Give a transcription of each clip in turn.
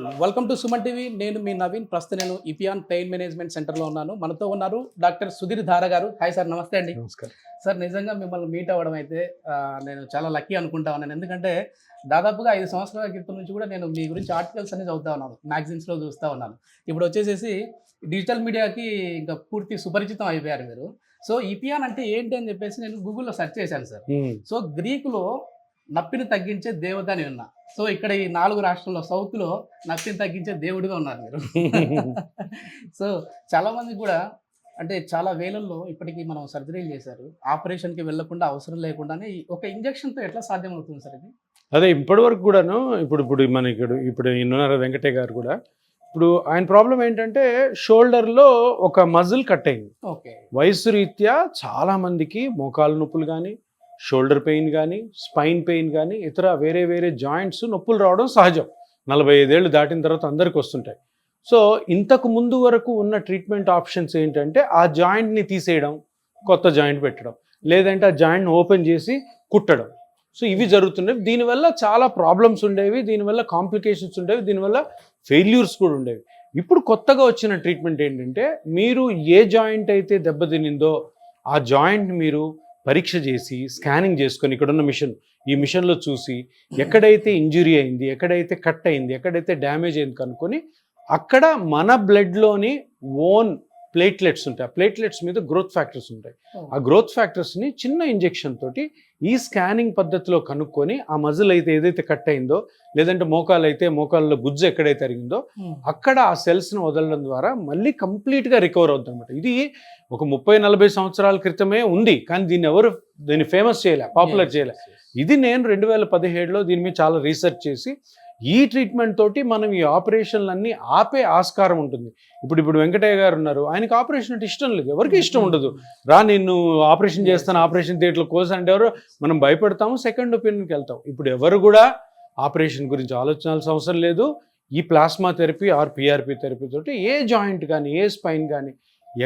Welcome to Suman TV నేను మీ నవీన్. ప్రస్తుతం నేను ఇపియాన్ పెయిన్ మేనేజ్మెంట్ సెంటర్లో ఉన్నాను. మనతో ఉన్నారు డాక్టర్ సుధీర్ ధార గారు. హాయ్ సార్ నమస్తే అండి. నమస్కారం. సార్ నిజంగా మిమ్మల్ని మీట్ అవ్వడం అయితే నేను చాలా లక్కీ అనుకుంటా ఉన్నాను. ఎందుకంటే దాదాపుగా ఐదు సంవత్సరాల క్రితం నుంచి కూడా నేను మీ గురించి ఆర్టికల్స్ అన్ని చదువుతా ఉన్నాను. మ్యాగజైన్స్లో చూస్తూ ఉన్నాను. ఇప్పుడు వచ్చేసేసి డిజిటల్ మీడియాకి ఇంకా పూర్తి సుపరిచితం అయిపోయారు మీరు. సో ఇపియాన్ అంటే ఏంటి అని చెప్పేసి నేను గూగుల్లో సెర్చ్ చేశాను సార్ సో గ్రీకులో నప్పిని తగ్గించే దేవత అని ఉన్నా. సో ఇక్కడ ఈ నాలుగు రాష్ట్రాల్లో సౌత్లో నప్పిని తగ్గించే దేవుడిగా ఉన్నారు మీరు. సో చాలా మంది కూడా అంటే చాలా వేలల్లో ఇప్పటికీ మనం సర్జరీలు చేశారు. ఆపరేషన్కి వెళ్ళకుండా అవసరం లేకుండానే ఒక ఇంజక్షన్తో ఎట్లా సాధ్యమవుతుంది సార్ ఇది? అదే ఇప్పటి వరకు కూడాను ఇప్పుడు ఇప్పుడు మన ఇక్కడ ఇప్పుడు ఇన్నర వెంకటే గారు కూడా ఇప్పుడు ఆయన ప్రాబ్లం ఏంటంటే షోల్డర్లో ఒక మజిల్ కట్ అయింది. ఓకే. వయసు రీత్యా చాలా మందికి మోకాలు నొప్పులు కానీ షోల్డర్ పెయిన్ కానీ స్పైన్ పెయిన్ కానీ ఇతర వేరే వేరే జాయింట్స్ నొప్పులు రావడం సహజం. నలభై ఐదేళ్ళు దాటిన తర్వాత అందరికి వస్తుంటాయి. సో ఇంతకు ముందు వరకు ఉన్న ట్రీట్మెంట్ ఆప్షన్స్ ఏంటంటే ఆ జాయింట్ని తీసేయడం కొత్త జాయింట్ పెట్టడం లేదంటే ఆ జాయింట్ని ఓపెన్ చేసి కుట్టడం. సో ఇవి జరుగుతుండేవి. దీనివల్ల చాలా ప్రాబ్లమ్స్ ఉండేవి దీనివల్ల కాంప్లికేషన్స్ ఉండేవి దీనివల్ల ఫెయిల్యూర్స్ కూడా ఉండేవి. ఇప్పుడు కొత్తగా వచ్చిన ట్రీట్మెంట్ ఏంటంటే మీరు ఏ జాయింట్ అయితే దెబ్బతినిందో ఆ జాయింట్ మీరు పరీక్ష చేసి స్కానింగ్ చేసుకొని ఇక్కడ ఉన్న మిషన్ ఈ మిషన్లో చూసి ఎక్కడైతే ఇంజురీ అయింది ఎక్కడైతే కట్ అయింది ఎక్కడైతే డ్యామేజ్ అయింది కనుక్కొని అక్కడ మన బ్లడ్లోని ఓన్ ప్లేట్లెట్స్ ఉంటాయి. ఆ ప్లేట్లెట్స్ మీద గ్రోత్ ఫ్యాక్టర్స్ ఉంటాయి. ఆ గ్రోత్ ఫ్యాక్టర్స్ని చిన్న ఇంజెక్షన్ తోటి ఈ స్కానింగ్ పద్ధతిలో కనుక్కొని ఆ మజిల్ అయితే ఏదైతే కట్ అయిందో లేదంటే మోకాలు అయితే మోకాల్లో గుజ్జు ఎక్కడైతే అరిగిందో అక్కడ ఆ సెల్స్ని వదలడం ద్వారా మళ్ళీ కంప్లీట్గా రికవర్ అవుతుంది అనమాట ఇది ఒక ముప్పై నలభై సంవత్సరాల క్రితమే ఉంది. కానీ దీన్ని ఎవరు దీన్ని ఫేమస్ చేయలే పాపులర్ చేయలే. ఇది నేను రెండు వేల పదిహేడులో దీని మీద చాలా రీసెర్చ్ చేసి ఈ ట్రీట్మెంట్ తోటి మనం ఈ ఆపరేషన్లన్నీ ఆపే ఆస్కారం ఉంటుంది. ఇప్పుడు ఇప్పుడు వెంకటయ్య గారు ఉన్నారు. ఆయనకి ఆపరేషన్ అంటే ఇష్టం లేదు. ఎవరికి ఇష్టం ఉండదు. రా నిన్ను ఆపరేషన్ చేస్తాను ఆపరేషన్ థియేటర్లో కోసం అంటే ఎవరు? మనం భయపడతాము సెకండ్ ఒపీనియన్కి వెళ్తాం. ఇప్పుడు ఎవరు కూడా ఆపరేషన్ గురించి ఆలోచించాల్సిన అవసరం లేదు. ఈ plasma therapy or PRP therapy తోటి ఏ జాయింట్ కానీ ఏ స్పైన్ కానీ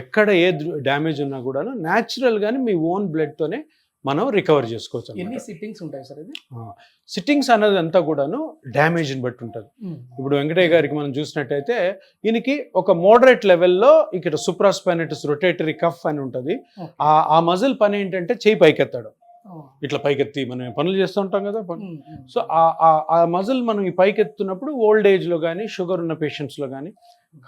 ఎక్కడ ఏ డ్యామేజ్ ఉన్నా కూడాను న్యాచురల్గానే మీ ఓన్ బ్లడ్తోనే మనం రికవర్ చేసుకోవచ్చు ఎన్ని. సిట్టింగ్స్ ఉంటాయి సార్ ఇది? సిట్టింగ్స్ అన్నది అంతా కూడాను డ్యామేజ్ని బట్టి ఉంటుంది. ఇప్పుడు వెంకటయ్య గారికి మనం చూసినట్టయితే ఈయనకి ఒక మోడరేట్ లెవెల్లో ఇక్కడ సుప్రాస్పైనటిస్ రొటేటరీ కఫ్ అని ఉంటుంది. ఆ ఆ మజిల్ పని ఏంటంటే చేయి పైకెత్తాడు. ఇట్లా పైకెత్తి మనం పనులు చేస్తూ ఉంటాం కదా సో ఆ- ఆ- మజిల్ మనం ఈ పైకెత్తున్నప్పుడు ఓల్డ్ ఏజ్లో కానీ షుగర్ ఉన్న పేషెంట్స్లో కానీ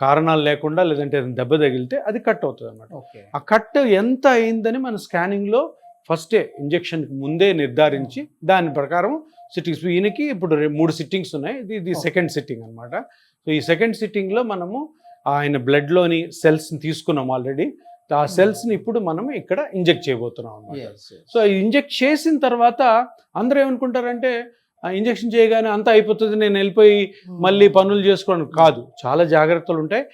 కారణాలు లేకుండా లేదంటే దెబ్బ తగిలితే అది కట్ అవుతుంది అనమాట ఆ కట్ ఎంత అయిందని మన స్కానింగ్లో ఫస్టే ఇంజెక్షన్కి ముందే నిర్ధారించి దాని ప్రకారం సిట్టింగ్స్ ఈయనకి ఇప్పుడు మూడు సిట్టింగ్స్ ఉన్నాయి. ఇది ఇది. సెకండ్ సిట్టింగ్ అనమాట సో ఈ సెకండ్ సిట్టింగ్లో మనము ఆయన బ్లడ్లోని సెల్స్ని తీసుకున్నాం ఆల్రెడీ. ఆ సెల్స్ని ఇప్పుడు మనం ఇక్కడ ఇంజెక్ట్ చేయబోతున్నాం అనమాట సో ఇంజెక్ట్ చేసిన తర్వాత అందరూ ఏమనుకుంటారంటే ఇంజెక్షన్ చేయగానే అంతా అయిపోతుంది నేను వెళ్ళిపోయి మళ్ళీ పనులు చేసుకోవడం కాదు చాలా జాగ్రత్తలు ఉంటాయి.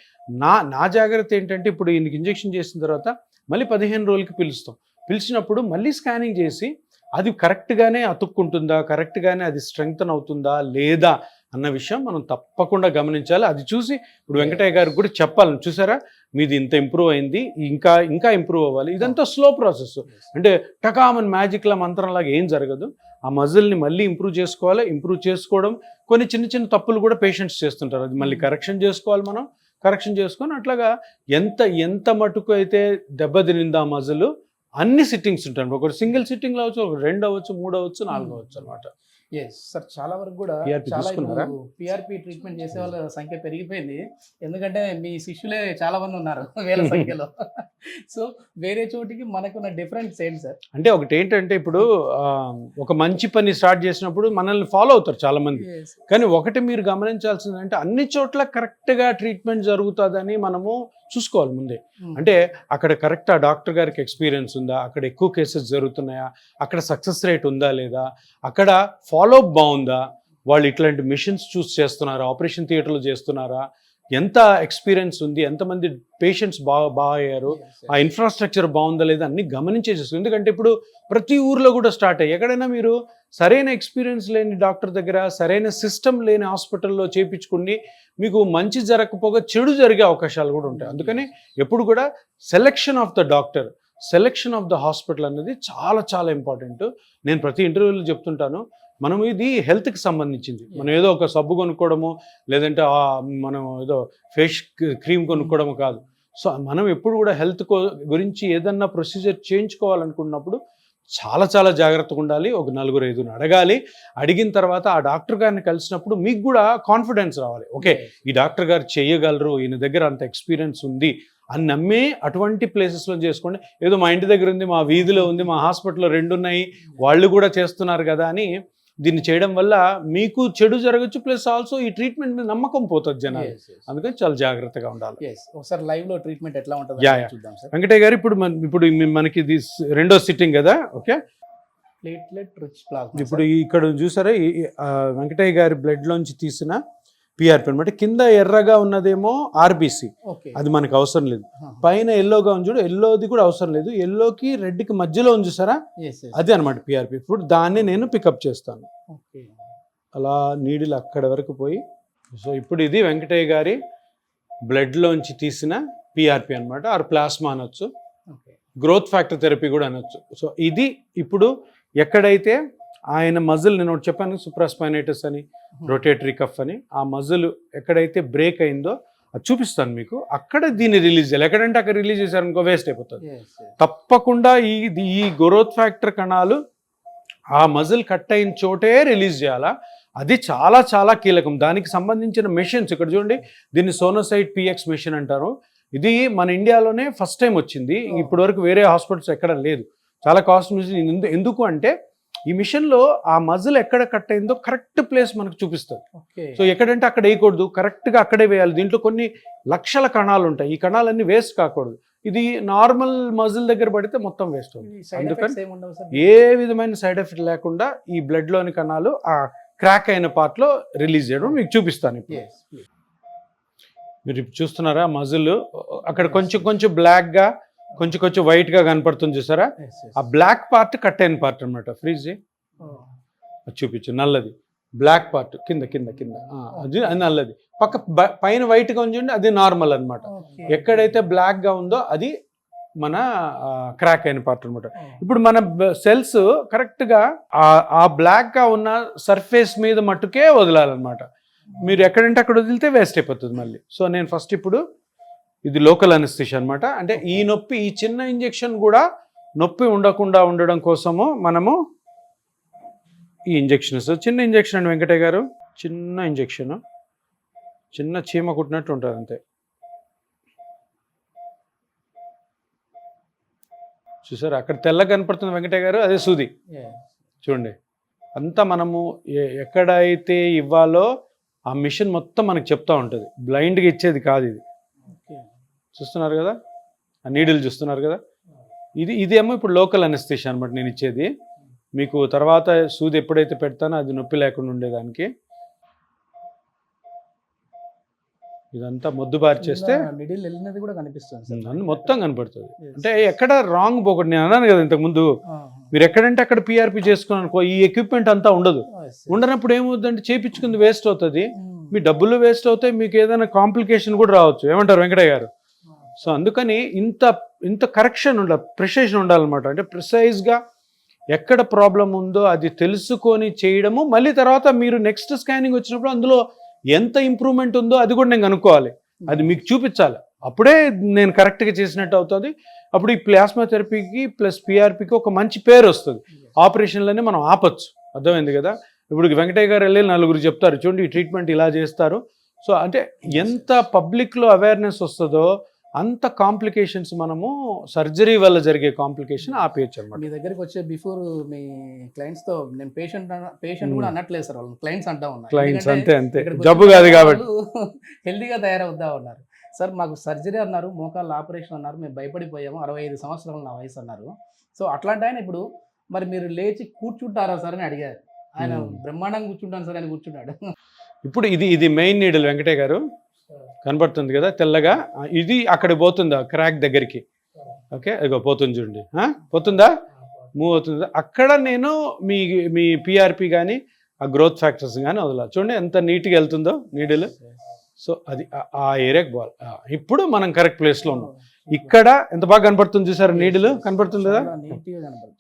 నా నా జాగ్రత్త ఏంటంటే ఇప్పుడు ఈయనకి ఇంజెక్షన్ చేసిన తర్వాత మళ్ళీ పదిహేను రోజులకి పిలుస్తాం. పిలిచినప్పుడు మళ్ళీ స్కానింగ్ చేసి అది కరెక్ట్గానే అతుక్కుంటుందా కరెక్ట్గానే అది స్ట్రెంగ్తన్ అవుతుందా లేదా అన్న విషయం మనం తప్పకుండా గమనించాలి. అది చూసి ఇప్పుడు వెంకటయ్య గారికి కూడా చెప్పాలని చూసారా? మీది ఇంత ఇంప్రూవ్ అయింది ఇంకా ఇంకా ఇంప్రూవ్ అవ్వాలి. ఇదంతా స్లో ప్రాసెస్ అంటే టకామన్ మ్యాజిక్ల మంత్రంలాగా ఏం జరగదు. ఆ మజిల్ని మళ్ళీ ఇంప్రూవ్ చేసుకోవాలి. ఇంప్రూవ్ చేసుకోవడం కొన్ని చిన్న చిన్న తప్పులు కూడా పేషెంట్స్ చేస్తుంటారు. అది మళ్ళీ కరెక్షన్ చేసుకోవాలి మనం. కరెక్షన్ చేసుకొని అట్లాగా ఎంత ఎంత మటుకు అయితే దెబ్బతినింది మజిల్ అన్ని సిట్టింగ్స్ ఉంటాయి. ఒకటి సింగిల్ సిట్టింగ్ అవ్వచ్చు ఒక రెండు అవ్వచ్చు మూడు అవ్వచ్చు నాలుగు అవ్వచ్చు అనమాట ఎస్ సార్ చాలా వరకు కూడా చాలా? పిఆర్పి ట్రీట్మెంట్ చేసే వాళ్ళ సంఖ్య పెరిగిపోయింది. ఎందుకంటే మీ శిష్యులే చాలా మంది ఉన్నారు వేల సంఖ్యలో. సో వేరే చోటికి మనకున్న డిఫరెన్స్ ఏంటి సార్ అంటే ఒకటి ఏంటంటే ఇప్పుడు ఒక మంచి పని స్టార్ట్ చేసినప్పుడు మనల్ని ఫాలో అవుతారు చాలా మంది. కానీ ఒకటి మీరు గమనించాల్సింది అంటే అన్ని చోట్ల కరెక్ట్గా ట్రీట్మెంట్ జరుగుతుందని మనము చూసుకోవాలి ముందే. అంటే అక్కడ కరెక్ట్ ఆ డాక్టర్ గారికి ఎక్స్పీరియన్స్ ఉందా? అక్కడ ఎక్కువ కేసెస్ జరుగుతున్నాయా? అక్కడ సక్సెస్ రేట్ ఉందా లేదా? అక్కడ ఫాలోఅప్ బాగుందా? వాళ్ళు ఇట్లాంటి మిషన్స్ చూస్ చేస్తున్నారా? ఆపరేషన్ థియేటర్లో చేస్తున్నారా? ఎంత ఎక్స్పీరియన్స్ ఉంది? ఎంతమంది పేషెంట్స్ బాగా బాగా అయ్యారు ఆ ఇన్ఫ్రాస్ట్రక్చర్ బాగుందా లేదా అన్ని గమనించేసేస్తుంది ఎందుకంటే ఇప్పుడు ప్రతి ఊర్లో కూడా స్టార్ట్ అయ్యి ఎక్కడైనా మీరు సరైన ఎక్స్పీరియన్స్ లేని డాక్టర్ దగ్గర సరైన సిస్టమ్ లేని హాస్పిటల్లో చేయించుకుని మీకు మంచి జరగకపోగా చెడు జరిగే అవకాశాలు కూడా ఉంటాయి. అందుకని ఎప్పుడు కూడా selection of the doctor selection of the hospital అనేది చాలా చాలా ఇంపార్టెంట్ నేను ప్రతి ఇంటర్వ్యూలో చెప్తుంటాను. మనం ఇది హెల్త్కి సంబంధించింది. మనం ఏదో ఒక సబ్బు కొనుక్కోవడము లేదంటే ఆ మనం ఏదో ఫేస్ క్రీమ్ కొనుక్కోవడము కాదు. సో మనం ఎప్పుడు కూడా హెల్త్ గురించి ఏదన్నా ప్రొసీజర్ చేయించుకోవాలనుకున్నప్పుడు చాలా చాలా జాగ్రత్తగా ఉండాలి. ఒక నలుగురు ఐదుగురు అడగాలి. అడిగిన తర్వాత ఆ డాక్టర్ గారిని కలిసినప్పుడు మీకు కూడా కాన్ఫిడెన్స్ రావాలి. ఓకే ఈ డాక్టర్ గారు చేయగలరు ఈయన దగ్గర అంత ఎక్స్పీరియన్స్ ఉంది అని నమ్మి అటువంటి ప్లేసెస్లో చేసుకోండి. ఏదో మా ఇంటి దగ్గర ఉంది మా వీధిలో ఉంది మా హాస్పిటల్లో రెండు ఉన్నాయి వాళ్ళు కూడా చేస్తున్నారు కదా అని దీన్ని చేయడం వల్ల మీకు చెడు జరగచ్చు ప్లస్ ఆల్సో ఈ ట్రీట్మెంట్ మీద నమ్మకం పోతుంది జనాలు. అందుకని చాలా జాగ్రత్తగా ఉండాలి. ఒకసారి లైవ్లో ట్రీట్మెంట్ ఎట్లా ఉంటుంది. చూద్దాం సార్ వెంకటయ్య గారు ఇప్పుడు ఇప్పుడు మనకి ఇది రెండో సిట్టింగ్ కదా ఓకే ప్లేట్లెట్ రిచ్ ప్లాస్మా ఇప్పుడు ఇక్కడ చూసారా వెంకటయ్య గారి బ్లడ్ లోంచి తీసిన పిఆర్పి అనమాట కింద ఎర్రగా ఉన్నదేమో ఆర్బిసి అది మనకు అవసరం లేదు. పైన ఎల్లోగా ఉంది చూడు ఎల్లోది కూడా అవసరం లేదు. ఎల్లోకి రెడ్కి మధ్యలో ఉంది చూసారా? అది అనమాట పిఆర్పి ఇప్పుడు దాన్ని నేను పికప్ చేస్తాను. అలా నీడిలు అక్కడ వరకు పోయి. సో ఇప్పుడు ఇది వెంకటయ్య గారి బ్లడ్లోంచి తీసిన పిఆర్పి అనమాట ఆర్ ప్లాస్మా అనొచ్చు. గ్రోత్ ఫ్యాక్టర్ థెరపీ కూడా అనొచ్చు. సో ఇది ఇప్పుడు ఎక్కడైతే ఆయన మజిల్ నేను ఒకటి చెప్పాను సుప్రాస్పైనైటిస్ అని రొటేటరీ కఫ్ అని. ఆ మజిల్ ఎక్కడైతే బ్రేక్ అయిందో అది చూపిస్తాను మీకు. అక్కడ దీన్ని రిలీజ్ చేయాలి. ఎక్కడంటే అక్కడ రిలీజ్ చేశారనుకో వేస్ట్ అయిపోతుంది. తప్పకుండా ఈ ఈ గ్రోత్ ఫ్యాక్టర్ కణాలు ఆ మజిల్ కట్ అయిన చోటే రిలీజ్ చేయాలా? అది చాలా చాలా కీలకం. దానికి సంబంధించిన మెషిన్స్ ఇక్కడ చూడండి. దీన్ని సోనోసైట్ పిఎక్స్ మెషిన్ అంటారు. ఇది మన ఇండియాలోనే ఫస్ట్ టైం వచ్చింది. ఇప్పటి వరకు వేరే హాస్పిటల్స్ ఎక్కడ లేదు. చాలా కాస్ట్ మిషన్ ఎందు- ఎందుకు అంటే ఈ మిషన్లో ఆ మజిల్ ఎక్కడ కట్ అయిందో కరెక్ట్ ప్లేస్ మనకు చూపిస్తుంది. సో ఎక్కడంటే అక్కడ వేయకూడదు కరెక్ట్గా అక్కడే వేయాలి. దీంట్లో కొన్ని లక్షల కణాలు ఉంటాయి. ఈ కణాలన్నీ వేస్ట్ కాకూడదు. ఇది నార్మల్ మజిల్ దగ్గర పడితే మొత్తం వేస్ట్ అవుతుంది. అందుకని ఏ విధమైన సైడ్ ఎఫెక్ట్ లేకుండా ఈ బ్లడ్లోని కణాలు ఆ క్రాక్ అయిన పార్ట్లో రిలీజ్ చేయడం మీకు చూపిస్తాను ఇప్పుడు. మీరు ఇప్పుడు చూస్తున్నారా మజిల్? అక్కడ కొంచెం కొంచెం బ్లాక్గా కొంచెం కొంచెం వైట్గా కనపడుతుంది చూసారా. ఆ బ్లాక్ పార్ట్ కట్ అయిన పార్ట్ అనమాట అది చూపించు నల్లది. బ్లాక్ పార్ట్ కింద కింద కింద. అది అది నల్లది. పక్క పైన వైట్గా ఉంచండి అది నార్మల్ అన్నమాట. Okay. ఎక్కడైతే బ్లాక్గా ఉందో అది మన క్రాక్ అయిన పార్ట్ అనమాట ఇప్పుడు మన సెల్స్ కరెక్ట్గా ఆ బ్లాక్గా ఉన్న సర్ఫేస్ మీద మట్టుకే వదలాలన్నమాట. మీరు ఎక్కడంటే అక్కడ వదిలితే వేస్ట్ అయిపోతుంది మళ్ళీ. సో నేను ఫస్ట్ ఇప్పుడు ఇది లోకల్ అనస్థిషియా అనమాట అంటే ఈ నొప్పి ఈ చిన్న ఇంజెక్షన్ కూడా నొప్పి ఉండకుండా ఉండడం కోసము మనము ఈ ఇంజెక్షన్ ఇస్తాం చిన్న ఇంజెక్షన్ అండి వెంకటయ్య గారు. చిన్న ఇంజెక్షన్ చిన్న చీమ కుట్టినట్టు ఉంటుంది అంతే. చూసారు? అక్కడ తెల్లగా కనపడుతుంది వెంకటయ్య గారు అదే సూది. చూడండి. అంతా మనము ఎక్కడైతే ఇవ్వాలో ఆ మిషన్ మొత్తం మనకు చెప్తా ఉంటుంది. బ్లైండ్గా ఇచ్చేది కాదు ఇది. చూస్తున్నారు కదా? ఆ నీడిల్ చూస్తున్నారు కదా? ఇది ఇదేమో ఇప్పుడు లోకల్ అనస్థిషియా అనమాట నేను ఇచ్చేది. మీకు తర్వాత సూది ఎప్పుడైతే పెడతానో అది నొప్పి లేకుండా ఉండేదానికి. ఇదంతా మొద్దుబారి చేస్తే ఇలా మిడిల్ వెళ్ళినది కూడా కనిపిస్తుంది సార్. నన్ను మొత్తం కనపడుతుంది. అంటే ఎక్కడ రాంగ్ పోకూడదు. నేను అన్నాను కదా ఇంతకు ముందు. Ah, మీరు ఎక్కడంటే అక్కడ పిఆర్పి చేసుకున్నాను అనుకో ఈ ఎక్విప్మెంట్ అంతా ఉండదు. Yes. ఉండనప్పుడు ఏమవుతుందంటే చేపించుకుంది వేస్ట్ అవుతుంది. Hmm. మీ డబ్బులు వేస్ట్ అవుతాయి మీకు ఏదైనా కాంప్లికేషన్ కూడా రావచ్చు. ఏమంటారు వెంకటయ్య గారు? సో అందుకని ఇంత ఇంత కరెక్షన్ ఉండాలి ప్రిసైజన్ ఉండాలన్నమాట. అంటే ప్రిసైజ్గా ఎక్కడ ప్రాబ్లం ఉందో అది తెలుసుకొని చేయడము మళ్ళీ తర్వాత మీరు నెక్స్ట్ స్కానింగ్ వచ్చినప్పుడు అందులో ఎంత ఇంప్రూవ్మెంట్ ఉందో అది కూడా నేను కనుక్కోవాలి. అది మీకు చూపించాలి. అప్పుడే నేను కరెక్ట్గా చేసినట్టు అవుతుంది. అప్పుడు ఈ ప్లాస్మా థెరపీకి ప్లస్ పిఆర్పికి ఒక మంచి పేరు వస్తుంది. ఆపరేషన్లనే మనం ఆపచ్చు. అర్థమైంది కదా? ఇప్పుడు వెంకటయ్య గారు వెళ్ళి నలుగురు చెప్తారు చూడండి ఈ ట్రీట్మెంట్ ఇలా చేస్తారు. సో అంటే ఎంత పబ్లిక్లో అవేర్నెస్ వస్తుందో అంత కాంప్లికేషన్స్ మనము సర్జరీ వల్ల జరిగే కాంప్లికేషన్ ఆపేయచ్చు అనమాట మీ దగ్గరికి వచ్చే బిఫోర్ మీ క్లయింట్స్తో నేను పేషెంట్ పేషెంట్ కూడా అనట్లేదు సార్ వాళ్ళు. క్లయింట్స్ అంటా ఉన్నారు. క్లయింట్స్ అంతే అంతే. జబ్బు కాదు కాబట్టి. హెల్దీగా తయారవుతా ఉన్నారు. సార్ మాకు సర్జరీ అన్నారు మోకాళ్ళ ఆపరేషన్ అన్నారు మేము భయపడిపోయాము. అరవై ఐదు సంవత్సరాలు నా వయసు అన్నారు. సో అట్లాంటి ఆయన ఇప్పుడు మరి మీరు లేచి కూర్చుంటారా సార్ అని అడిగారు. ఆయన Hmm. బ్రహ్మాండంగా కూర్చుంటాను సార్ అని కూర్చున్నాడు. ఇప్పుడు ఇది ఇది మెయిన్ నీడిల్ వెంకటయ్య గారు. కనబడుతుంది కదా తెల్లగా? ఇది అక్కడ పోతుందా? క్రాక్ దగ్గరికి. ఓకే ఇగో పోతుంది చూడండి? పోతుందా? మూవ్ అవుతుంది? అక్కడ నేను మీ మీ పిఆర్పి కానీ ఆ గ్రోత్ ఫ్యాక్టర్స్ కానీ వదలాలి. చూడండి ఎంత నీట్గా వెళ్తుందో నీడిల్. సో అది ఆ- ఏరియాకి పోవాలి. ఇప్పుడు మనం కరెక్ట్ ప్లేస్లో ఉన్నాం. ఇక్కడ ఎంత బాగా కనపడుతుంది చూసారు నీడిల్? కనపడుతుంది కదా.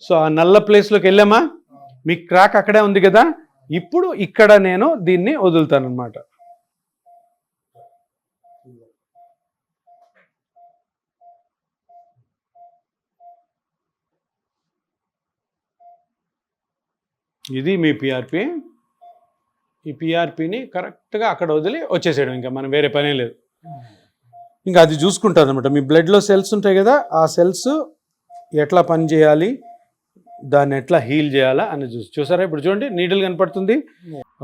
సో ఆ నల్ల ప్లేస్లోకి వెళ్ళామా? మీ క్రాక్ అక్కడే ఉంది కదా? ఇప్పుడు ఇక్కడ నేను దీన్ని వదులుతాను అనమాట ఇది మీ పిఆర్పి ఈ పిఆర్పిని కరెక్ట్గా అక్కడ వదిలి వచ్చేసేయడం. ఇంకా మనం వేరే పనే లేదు. ఇంకా అది చూసుకుంటుంది అనమాట మీ బ్లడ్లో సెల్స్ ఉంటాయి కదా ఆ సెల్స్ ఎట్లా పని చేయాలి దాన్ని ఎట్లా హీల్ చేయాలా అని చూసి చూసారా? ఇప్పుడు చూడండి నీడిల్ కనపడుతుంది.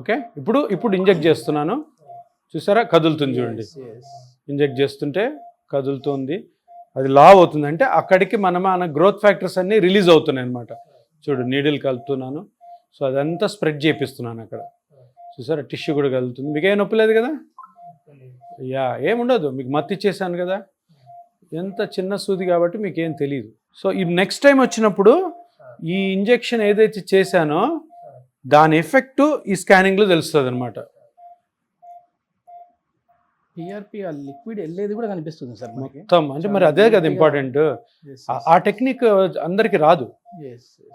ఓకే? ఇప్పుడు ఇప్పుడు ఇంజెక్ట్ చేస్తున్నాను. చూసారా? కదులుతుంది చూడండి. ఇంజెక్ట్ చేస్తుంటే కదులుతుంది. అది లావ్ అవుతుంది. అంటే అక్కడికి మనం మన గ్రోత్ ఫ్యాక్టర్స్ అన్నీ రిలీజ్ అవుతున్నాయి అనమాట చూడు నీడిల్ కలుపుతున్నాను. సో అదంతా స్ప్రెడ్ చేపిస్తున్నాను అక్కడ. చూసారా? టిష్యూ కూడా కలుగుతుంది మీకేం నొప్పి లేదు కదా? యా ఏముండదు మీకు మత్తి ఇచ్చేసాను కదా? ఎంత చిన్న సూది కాబట్టి మీకు ఏం తెలియదు సో ఈ నెక్స్ట్ టైం వచ్చినప్పుడు ఈ ఇంజెక్షన్ ఏదైతే చేశానో దాని ఎఫెక్టు ఈ స్కానింగ్లో తెలుస్తుంది అనమాట పిఆర్పి ఆ లిక్విడ్ వెళ్ళేది కూడా కనిపిస్తుంది సార్ మొత్తం అంటే మరి అదే కదా ఇంపార్టెంట్ ఆ- టెక్నిక్ అందరికి రాదు.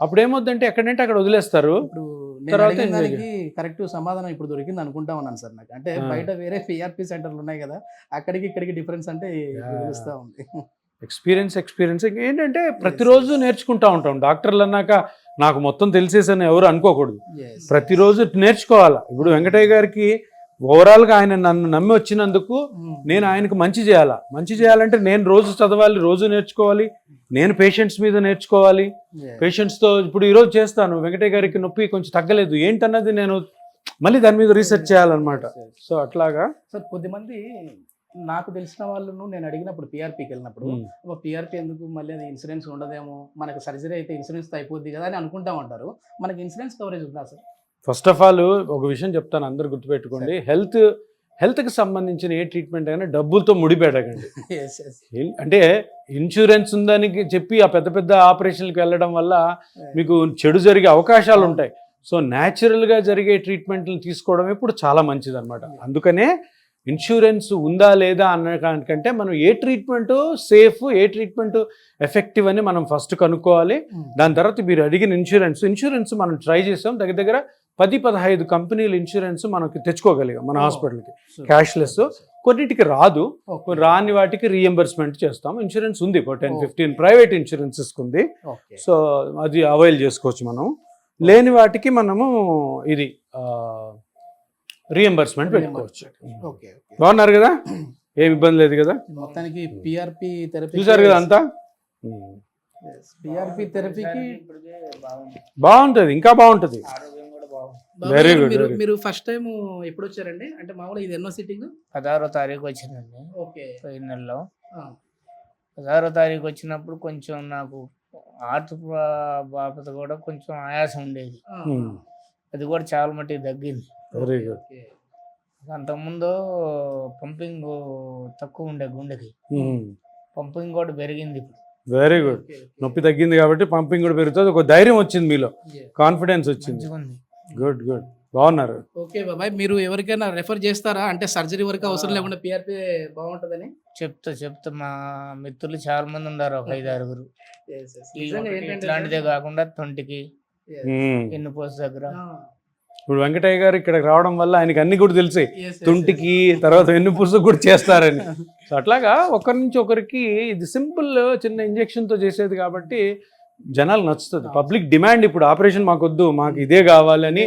అప్పుడు ఏమొద్దంటే ఎక్కడంటే అక్కడ వదిలేస్తారు. తర్వాత కరెక్ట్ సమాధానం ఇప్పుడు దొరికింది అనుకుంటా ఉన్నాను సార్ నాకు. అంటే. బయట వేరే పిఆర్పి సెంటర్లు ఉన్నాయి కదా అక్కడికి ఇక్కడికి డిఫరెన్స్ అంటే. తెలుస్తా ఉంది. ఎక్స్పీరియన్స్ ఎక్స్పీరియన్స్ ఏంటంటే ప్రతిరోజు నేర్చుకుంటా ఉంటాం. డాక్టర్లు అన్నాక నాకు మొత్తం తెలిసేసని ఎవరు అనుకోకూడదు. ప్రతిరోజు నేర్చుకోవాలా? ఇప్పుడు వెంకటయ్య గారికి ఓవరాల్గా ఆయన నన్ను నమ్మి వచ్చినందుకు. నేను ఆయనకు మంచి చేయాలా? మంచి చేయాలంటే నేను రోజు చదవాలి రోజు నేర్చుకోవాలి. నేను పేషెంట్స్ మీద నేర్చుకోవాలి. పేషెంట్స్తో ఇప్పుడు ఈరోజు చేస్తాను. వెంకటయ్య గారికి నొప్పి కొంచెం తగ్గలేదు. ఏంటన్నది నేను మళ్ళీ దాని మీద రీసెర్చ్ చేయాలన్నమాట. సో అట్లాగా సార్ కొద్దిమంది నాకు తెలిసిన వాళ్ళను నేను అడిగినప్పుడు పిఆర్పికి వెళ్ళినప్పుడు పిఆర్పి ఎందుకు? మళ్ళీ అది ఇన్సూరెన్స్ ఉండదేమో? మనకి సర్జరీ అయితే ఇన్సూరెన్స్ అయిపోద్ది కదా అని అనుకుంటా ఉంటారు. మనకి ఇన్సూరెన్స్ కవరేజ్ ఉందా సార్ ఫస్ట్ ఆఫ్ ఆల్ ఒక విషయం చెప్తాను అందరు గుర్తుపెట్టుకోండి. హెల్త్ హెల్త్కి సంబంధించిన ఏ ట్రీట్మెంట్ అయినా డబ్బులతో ఏం- అంటే ఇన్సూరెన్స్ ఉందని చెప్పి ఆ పెద్ద పెద్ద ఆపరేషన్లకు వెళ్ళడం వల్ల మీకు చెడు జరిగే అవకాశాలు ఉంటాయి. సో న్యాచురల్గా జరిగే ట్రీట్మెంట్లను తీసుకోవడం ఇప్పుడు చాలా మంచిది అనమాట అందుకనే ఇన్సూరెన్స్ ఉందా లేదా అన్న దానికంటే మనం ఏ ట్రీట్మెంట్ సేఫ్ ఏ ట్రీట్మెంట్ ఎఫెక్టివ్ అని మనం ఫస్ట్ కనుక్కోవాలి. దాని తర్వాత మీరు అడిగిన ఇన్సూరెన్స్ ఇన్సూరెన్స్ మనం ట్రై చేసాం. దగ్గర దగ్గర పది పదహైదు కంపెనీలు ఇన్సూరెన్స్ మనకి తెచ్చుకోగలిగాం మన. హాస్పిటల్కి. cashless. కొన్నిటికి రాదు. రాని వాటికి రీఎంబర్స్మెంట్ చేస్తాం. ఇన్సూరెన్స్ ఉంది ఒక టెన్. ఫిఫ్టీన్ ప్రైవేట్ ఇన్సూరెన్సెస్ ఉంది. సో అది అవైల్ చేసుకోవచ్చు మనం. లేని వాటికి మనము ఇది రీఎంబర్స్మెంట్ పెట్టుకోవచ్చు. Okay okay. బాగున్నారు కదా? ఏం ఇబ్బంది లేదు కదా? మొత్తానికి పిఆర్పి థెరపీ చూసారు కదా అంతా? పిఆర్పి థెరపీకి బాగుంటుంది ఇంకా బాగుంటుంది. Very good, మీరు ఫస్ట్ టైం ఎప్పుడు వచ్చారండి అంటే మామూలుగా ఇది ఎన్నో సిట్టింగ్ పదహారో తారీఖు వచ్చిందండి. ఓకే. పోయిన నెలలో. పదహారో తారీఖు వచ్చినప్పుడు కొంచెం నాకు ఆర్ట్ బాపత కూడా కొంచెం ఆయాసం ఉండేది. అది కూడా చాలా మట్టుకు తగ్గింది. వెరీ గుడ్ అంతకుముందు పంపింగ్ తక్కువ ఉండే గుండెకి. పంపింగ్ కూడా పెరిగింది ఇప్పుడు. వెరీ గుడ్ నొప్పి తగ్గింది కాబట్టి పంపింగ్ కూడా పెరుగుతుంది. ఒక ధైర్యం వచ్చింది మీలో. కాన్ఫిడెన్స్ వచ్చింది. Good good. బాగున్నారు. ఓకే బాబాయ్ మీరు ఎవరికైనా రెఫర్ చేస్తారా? అంటే సర్జరీ వరకు అవసరం లేకుండా పిఆర్పి బాగుంటుందని? చెప్తా చెప్తా. మా మిత్రులు చాలా మంది ఉన్నారు ఒక ఐదు ఆరుగురు. ఇట్లాంటిదే కాకుండా తొంటికి. Hmm. ఎన్నుపోసు దగ్గర? ఆ, ఇప్పుడు వెంకటయ్య గారు ఇక్కడ రావడం వల్ల ఆయనకి అన్ని కూడా yes. తుంటికి తర్వాత ఎన్ని పుస్తకం కూడా చేస్తారని. సో అట్లాగా ఒకరి నుంచి ఒకరికి ఇది సింపుల్ చిన్న ఇంజెక్షన్తో చేసేది కాబట్టి జనాలు నచ్చుతుంది. పబ్లిక్ డిమాండ్ ఇప్పుడు ఆపరేషన్ మాకు వద్దు మాకు ఇదే కావాలని.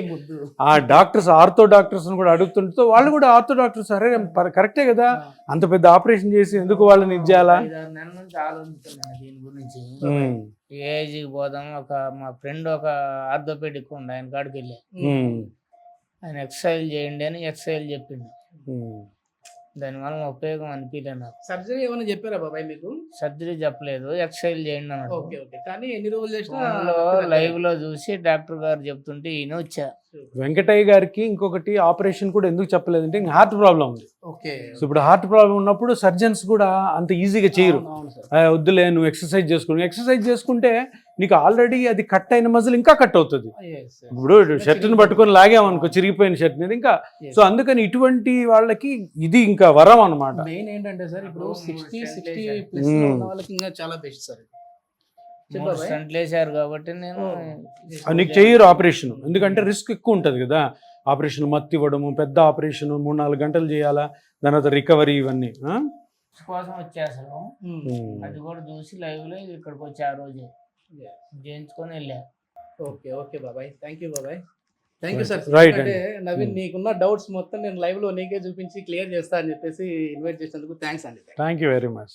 ఆ డాక్టర్స్ ఆర్థో డాక్టర్స్ కూడా అడుగుతుంటే వాళ్ళు కూడా ఆర్థో డాక్టర్స్ సరే కరెక్టే కదా. అంత పెద్ద ఆపరేషన్ చేసి ఎందుకు వాళ్ళని ఇది చేయాలా? దీని గురించి. ఏజ్కి పోదాం ఒక మా ఫ్రెండ్ ఒక ఆర్థోపెడిక్ ఉండే ఆయన కాడికి వెళ్ళా ఆయన ఎక్సర్సైజ్ చేయండి అని ఎక్సర్సైజ్ చెప్పిండు. దానివల్ల ఉపయోగం అనిపించలే నాకు. సర్జరీ ఏమైనా చెప్పారా బాబాయ్ మీకు? సర్జరీ చెప్పలేదు ఎక్సర్సైజ్ చేయండి అన్నాడు. Okay okay. కానీ ఎన్ని రోజులు చేసినా లైవ్లో చూసి డాక్టర్ గారు చెప్తుంటే ఈయన వచ్చా. వెంకటయ్య గారికి ఇంకొకటి ఆపరేషన్ కూడా ఎందుకు చెప్పలేదంటే ఇంకా హార్ట్ ప్రాబ్లం ఉంది. సో ఇప్పుడు హార్ట్ ప్రాబ్లం ఉన్నప్పుడు సర్జన్స్ కూడా అంత ఈజీగా చేయరు. వద్దులే నువ్వు ఎక్సర్సైజ్ చేసుకుని ఎక్సర్సైజ్ చేసుకుంటే నీకు ఆల్రెడీ అది కట్ అయిన మజిల్ ఇంకా కట్ అవుతుంది. ఇప్పుడు షర్ట్ని పట్టుకొని లాగామనుకో చిరిగిపోయిన షర్ట్ మీద ఇంకా. సో అందుకని ఇటువంటి వాళ్ళకి ఇది ఇంకా వరం అనమాట మెయిన్ ఏంటంటే సార్ ఇప్పుడు సిక్స్టీ సిక్స్టీ. Plus Hmm. ఉన్న వాళ్ళకి ఇంకా చాలా బెస్ట్ సార్ కాబట్టి నేను. ఆ, నీకు చేయరు ఆపరేషన్ ఎందుకంటే రిస్క్ ఎక్కువ ఉంటుంది కదా. ఆపరేషన్ మత్తి ఇవ్వడము పెద్ద ఆపరేషన్ మూడు నాలుగు గంటలు చేయాలా? దాని తర్వాత రికవరీ ఇవన్నీ? కోసం వచ్చేసాను. అది కూడా చూసి లైవ్లో ఇక్కడికి వచ్చి ఆ రోజు చేయించుకొని వెళ్ళా. ఓకే ఓకే బాబాయ్. థ్యాంక్ యూ బాబాయ్. Thank you sir Right. అంటే నవీన్ Hmm. నీకున్న డౌట్స్ మొత్తం నేను లైవ్లో నీకే చూపించి క్లియర్ చేస్తా అని చెప్పేసి ఇన్వైట్ చేసినందుకు థ్యాంక్స్ అండి. Thank you very much